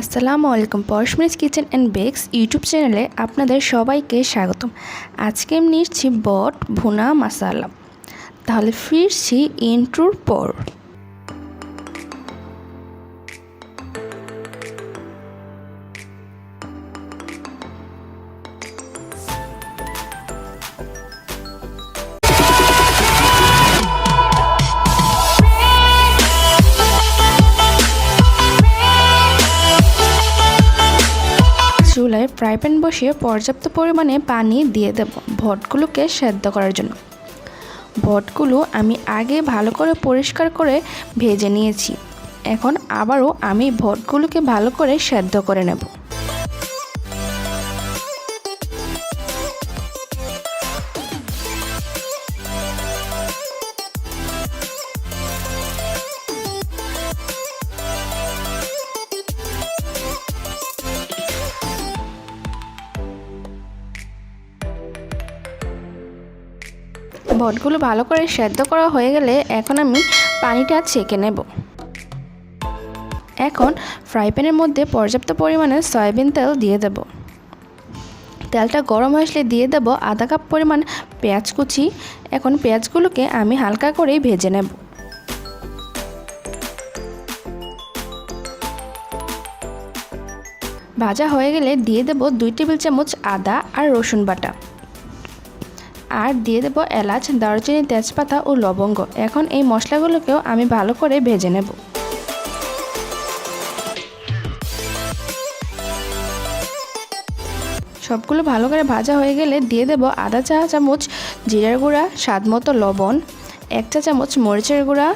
আসসালামু আলাইকুম। পরশমিস কিচেন অ্যান্ড বেকস ইউটিউব চ্যানেলে আপনাদের সবাইকে স্বাগতম। আজকে আমি নিচ্ছি বট ভুনা মশালা তাহলে ফিরছি ইন্ট্রোর পর। ফ্রাই প্যান বসিয়ে পর্যাপ্ত পরিমাণে পানি দিয়ে দেব ভটগুলোকে সেদ্ধ করার জন্য। ভটগুলো আমি আগে ভালো করে পরিষ্কার করে ভেজে নিয়েছি। এখন আবারও আমি ভটগুলোকে ভালো করে সেদ্ধ করে নেব। বটগুলো ভালো করে সেদ্ধ করা হয়ে গেলে এখন আমি পানিটা ছেঁকে নেব। এখন ফ্রাই প্যানের মধ্যে পর্যাপ্ত পরিমাণে সয়াবিন তেল দিয়ে দেব। তেলটা গরম আসলে দিয়ে দেব আধা কাপ পরিমাণ পেঁয়াজ কুচি। এখন পেঁয়াজগুলোকে আমি হালকা করেই ভেজে নেব। ভাজা হয়ে গেলে দিয়ে দেব দুই টেবিল চামচ আদা আর রসুন বাটা। আর দিয়ে দেবো এলাচ, দারুচিনি, তেজপাতা ও লবঙ্গ। এখন এই মশলাগুলোকেও আমি ভালো করে ভেজে নেব। সবগুলো ভালো করে ভাজা হয়ে গেলে দিয়ে দেব আধা চা চামচ জিরার গুঁড়া, স্বাদ মতো লবণ, এক চা চামচ মরিচের গুঁড়া,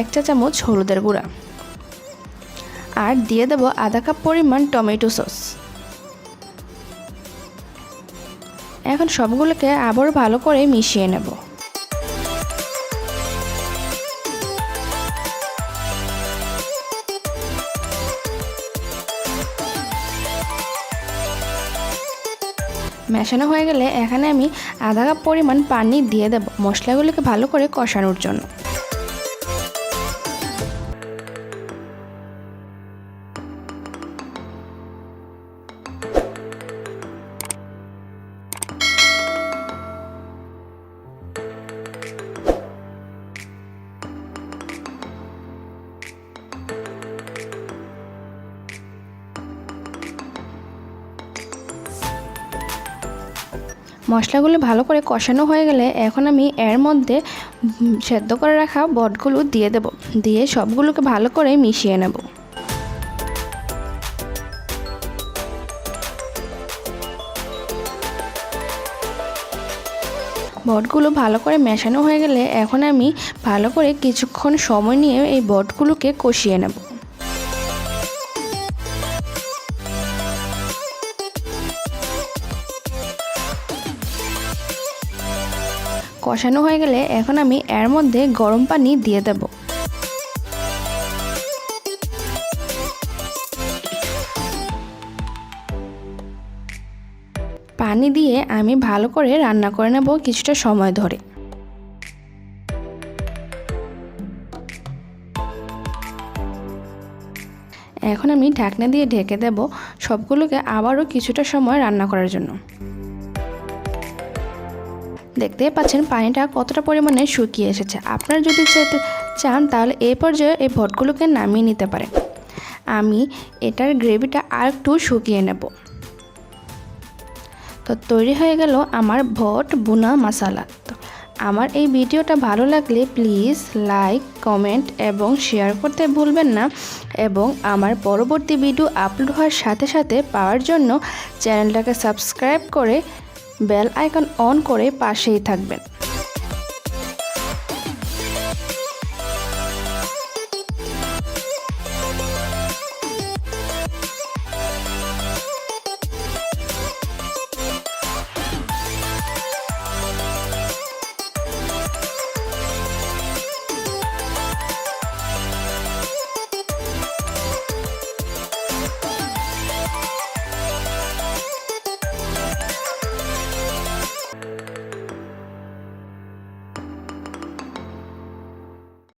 এক চা চামচ হলুদের গুঁড়া। আর দিয়ে দেব আধা কাপ পরিমাণ টমেটো সস। এখন সবগুলোকে আবার ভালো করে মিশিয়ে নেব। মেশানো হয়ে গেলে এখানে আমি আধা কাপ পরিমাণ পানি দিয়ে দেব মশলাগুলোকে ভালো করে কষানোর জন্য। মশলাগুলো ভালো করে কষানো হয়ে গেলে এখন আমি এর মধ্যে সেদ্ধ করে রাখা বটগুলো দিয়ে দেব। দিয়ে সবগুলোকে ভালো করে মিশিয়ে নেব। বটগুলো ভালো করে মেশানো হয়ে গেলে এখন আমি ভালো করে কিছুক্ষণ সময় নিয়ে এই বটগুলোকে কষিয়ে নেব। কষানো হয়ে গেলে এখন আমি এর মধ্যে গরম পানি দিয়ে দেব। পানি দিয়ে আমি ভালো করে রান্না করে নেব কিছুটা সময় ধরে। এখন আমি ঢাকনা দিয়ে ঢেকে দেব সবগুলোকে আবারও কিছুটা সময় রান্না করার জন্য। দেখতেই পাচ্ছেন পানিটা কতটা পরিমাণে শুকিয়ে এসেছে। আপনারা যদি যেতে চান তাহলে এই পর্যায়ে এই ভটগুলোকে নামিয়ে নিতে পারেন। আমি এটার গ্রেভিটা আর একটু শুকিয়ে নেব। তো তৈরি হয়ে গেল আমার ভট বুনা মশালা। তো আমার এই ভিডিওটা ভালো লাগলে প্লিজ লাইক, কমেন্ট এবং শেয়ার করতে ভুলবেন না এবং আমার পরবর্তী ভিডিও আপলোড হওয়ার সাথে সাথে পাওয়ার জন্য চ্যানেলটাকে সাবস্ক্রাইব করে বেল আইকন অন করে পাশেই থাকবেন।